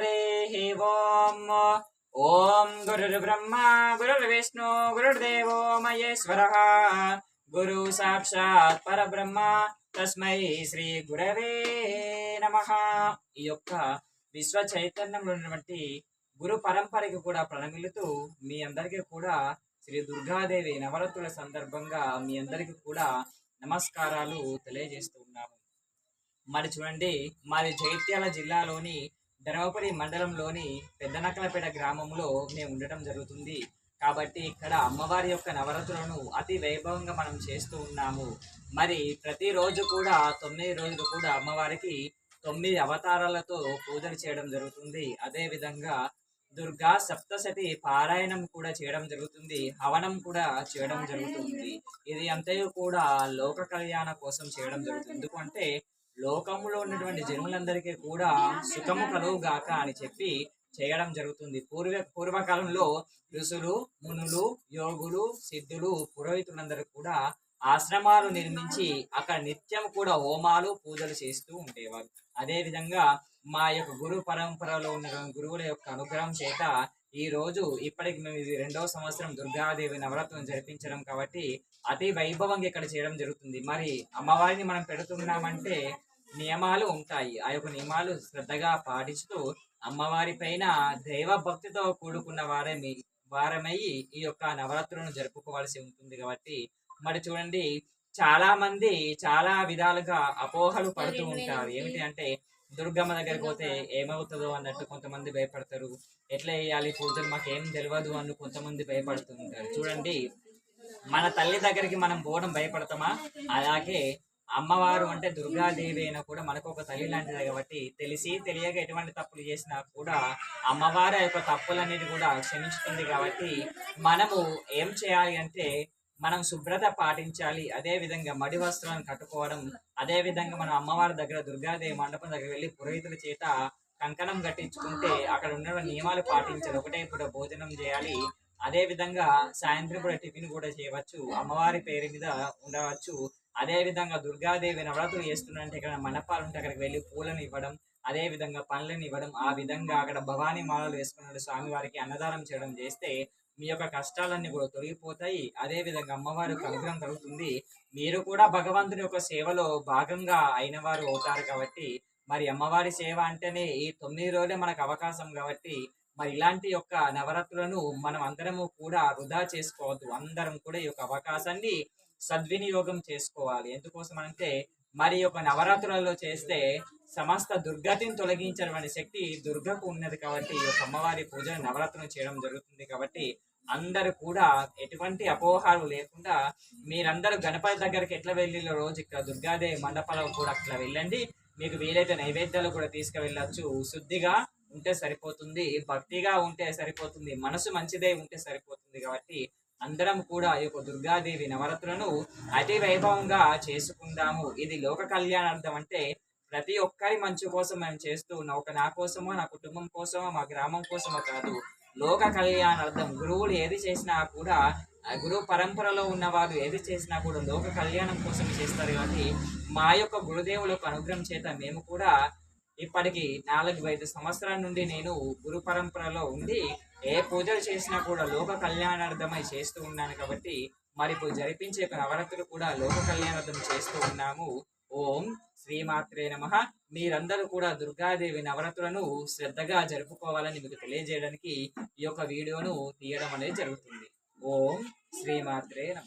హరి ఓం ఓం గురుర్బ్రహ్మ గురుర్విష్ణు గురుర్దేవో మహేశ్వర గురు సాక్షాత్ పరబ్రహ్మ తస్మై శ్రీ గురవే నమ ఈ యొక్క విశ్వ చైతన్యంలో ఉన్నటువంటి గురు పరంపరకి కూడా ప్రణమిలుతూ మీ అందరికీ కూడా శ్రీ దుర్గాదేవి నవరాత్రుల సందర్భంగా మీ అందరికీ కూడా నమస్కారాలు తెలియజేస్తూ ఉన్నాము. మరి చూడండి మరి జైత్యాల జిల్లాలోని ధర్మపురి మండలంలోని పెద్దనకలపేట గ్రామంలో మేము ఉండటం జరుగుతుంది. కాబట్టి ఇక్కడ అమ్మవారి యొక్క నవరాత్రులను అతి వైభవంగా మనం చేస్తూ ఉన్నాము. మరి ప్రతిరోజు కూడా తొమ్మిది రోజులు కూడా అమ్మవారికి తొమ్మిది అవతారాలతో పూజలు చేయడం జరుగుతుంది. అదేవిధంగా దుర్గా సప్తశతి పారాయణం కూడా చేయడం జరుగుతుంది. హవనం కూడా చేయడం జరుగుతుంది. ఇది అంతయు కూడా లోక కళ్యాణ కోసం చేయడం జరుగుతుంది. ఎందుకంటే లోకంలో ఉన్నటువంటి జన్ములందరికీ కూడా సుఖము కలుగుగాక అని చెప్పి చేయడం జరుగుతుంది. పూర్వ పూర్వకాలంలో ఋషులు మునులు యోగులు సిద్ధులు పురోహితులందరూ కూడా ఆశ్రమాలు నిర్మించి అక్కడ నిత్యం కూడా హోమాలు పూజలు చేస్తూ ఉండేవారు. అదే విధంగా మా యొక్క గురు పరంపరలో ఉన్న గురువుల యొక్క అనుగ్రహం చేత ఈ రోజు ఇప్పటికి మేము ఇది రెండవ సంవత్సరం దుర్గాదేవి నవరాత్రులను జరిపించడం కాబట్టి అతి వైభవంగా ఇక్కడ చేయడం జరుగుతుంది. మరి అమ్మవారిని మనం పెడుతున్నామంటే నియమాలు ఉంటాయి. ఆ యొక్క నియమాలు శ్రద్ధగా పాటిస్తూ అమ్మవారి పైన దైవ భక్తితో కూడుకున్న వారమి వారమై ఈ యొక్క నవరాత్రులను జరుపుకోవాల్సి ఉంటుంది కాబట్టి మరి చూడండి చాలా మంది చాలా విధాలుగా అపోహలు పడుతూ ఉంటారు. ఏమిటి అంటే దుర్గమ్మ దగ్గరికి పోతే ఏమవుతుందో అన్నట్టు కొంతమంది భయపడతారు. ఎట్లా వేయాలి పూజలు మాకేం తెలియదు అని కొంతమంది భయపడుతూ ఉంటారు. చూడండి మన తల్లి దగ్గరికి మనం పోవడం భయపడతామా? అలాగే అమ్మవారు అంటే దుర్గాదేవి అయినా కూడా మనకు ఒక తల్లి లాంటిది కాబట్టి తెలిసి తెలియక ఎటువంటి తప్పులు చేసినా కూడా అమ్మవారి యొక్క తప్పులనేది కూడా క్షమించుతుంది కాబట్టి మనము ఏం చేయాలి అంటే మనం శుభ్రత పాటించాలి. అదే విధంగా మడి వస్త్రాలను కట్టుకోవడం అదే విధంగా మనం అమ్మవారి దగ్గర దుర్గాదేవి మండపం దగ్గర వెళ్ళి పురోహితుల చేత కంకణం కట్టించుకుంటే అక్కడ ఉన్న నియమాలు పాటించాలి. ఒకటే పూట భోజనం చేయాలి. అదే విధంగా సాయంత్రం పూట టిఫిన్ కూడా చేయవచ్చు. అమ్మవారి పేరు మీద ఉండవచ్చు. అదేవిధంగా దుర్గాదేవి నవరాత్రులు చేస్తున్నంటే ఇక్కడ మండపాలు ఉంటే అక్కడికి వెళ్ళి పూలను ఇవ్వడం అదే విధంగా పండ్లను ఇవ్వడం ఆ విధంగా అక్కడ భవానీ మాలలు వేసుకున్న స్వామి వారికి అన్నదానం చేయడం చేస్తే మీ యొక్క కష్టాలన్నీ కూడా తొలగిపోతాయి. అదే విధంగా అమ్మవారి అనుగ్రహం కలుగుతుంది మీరు కూడా భగవంతుని యొక్క సేవలో భాగంగా అయిన వారు అవుతారు కాబట్టి మరి అమ్మవారి సేవ అంటేనే ఈ తొమ్మిది రోజులే మనకు అవకాశం కాబట్టి మరి ఇలాంటి యొక్క నవరాత్రులను మనం అందరము కూడా వృధా చేసుకోవద్దు. అందరం కూడా ఈ యొక్క అవకాశాన్ని సద్వినియోగం చేసుకోవాలి. ఎందుకోసం అంటే మరి ఒక నవరాత్రులలో చేస్తే సమస్త దుర్గతిని తొలగించేటువంటి శక్తి దుర్గకు ఉన్నది కాబట్టి ఈ యొక్క అమ్మవారి పూజ నవరాత్రులు చేయడం జరుగుతుంది కాబట్టి అందరూ కూడా ఎటువంటి అపోహాలు లేకుండా మీరందరూ గణపతి దగ్గరికి ఎట్లా వెళ్ళిన రోజు? ఇక్కడ దుర్గాదేవి మండపాలకు కూడా అట్లా వెళ్ళండి. మీకు వీలైతే నైవేద్యాలు కూడా తీసుకువెళ్ళచ్చు. శుద్ధిగా ఉంటే సరిపోతుంది భక్తిగా ఉంటే సరిపోతుంది మనసు మంచిదే ఉంటే సరిపోతుంది కాబట్టి అందరం కూడా ఈ యొక్క దుర్గాదేవి నవరాత్రులను అతి వైభవంగా చేసుకుందాము. ఇది లోక కళ్యాణార్థం అంటే ప్రతి ఒక్కరి మంచి కోసం మేము చేస్తూ ఉన్న ఒక నా కోసమో నా కుటుంబం కోసమో మా గ్రామం కోసమో కాదు. లోక కళ్యాణార్థం గురువులు ఏది చేసినా కూడా గురు పరంపరలో ఉన్నవారు ఏది చేసినా కూడా లోక కళ్యాణం కోసం చేస్తారు కాబట్టి మా యొక్క గురుదేవులకు అనుగ్రహం చేత మేము కూడా ఇప్పటికి నాలుగు ఐదు సంవత్సరాల నుండి నేను గురు పరంపరలో ఉండి ఏ పూజలు చేసినా కూడా లోక కళ్యాణార్థమై చేస్తూ ఉన్నాను కాబట్టి మరి ఇప్పుడు జరిపించే యొక్క నవరాత్రులు కూడా లోక కళ్యాణార్థం చేస్తూ ఉన్నాము. ఓం శ్రీమాత్రే నమ. మీరందరూ కూడా దుర్గాదేవి నవరాత్రులను శ్రద్ధగా జరుపుకోవాలని మీకు తెలియజేయడానికి ఈ యొక్క వీడియోను తీయడం అనేది జరుగుతుంది. ఓం శ్రీమాత్రే నమ.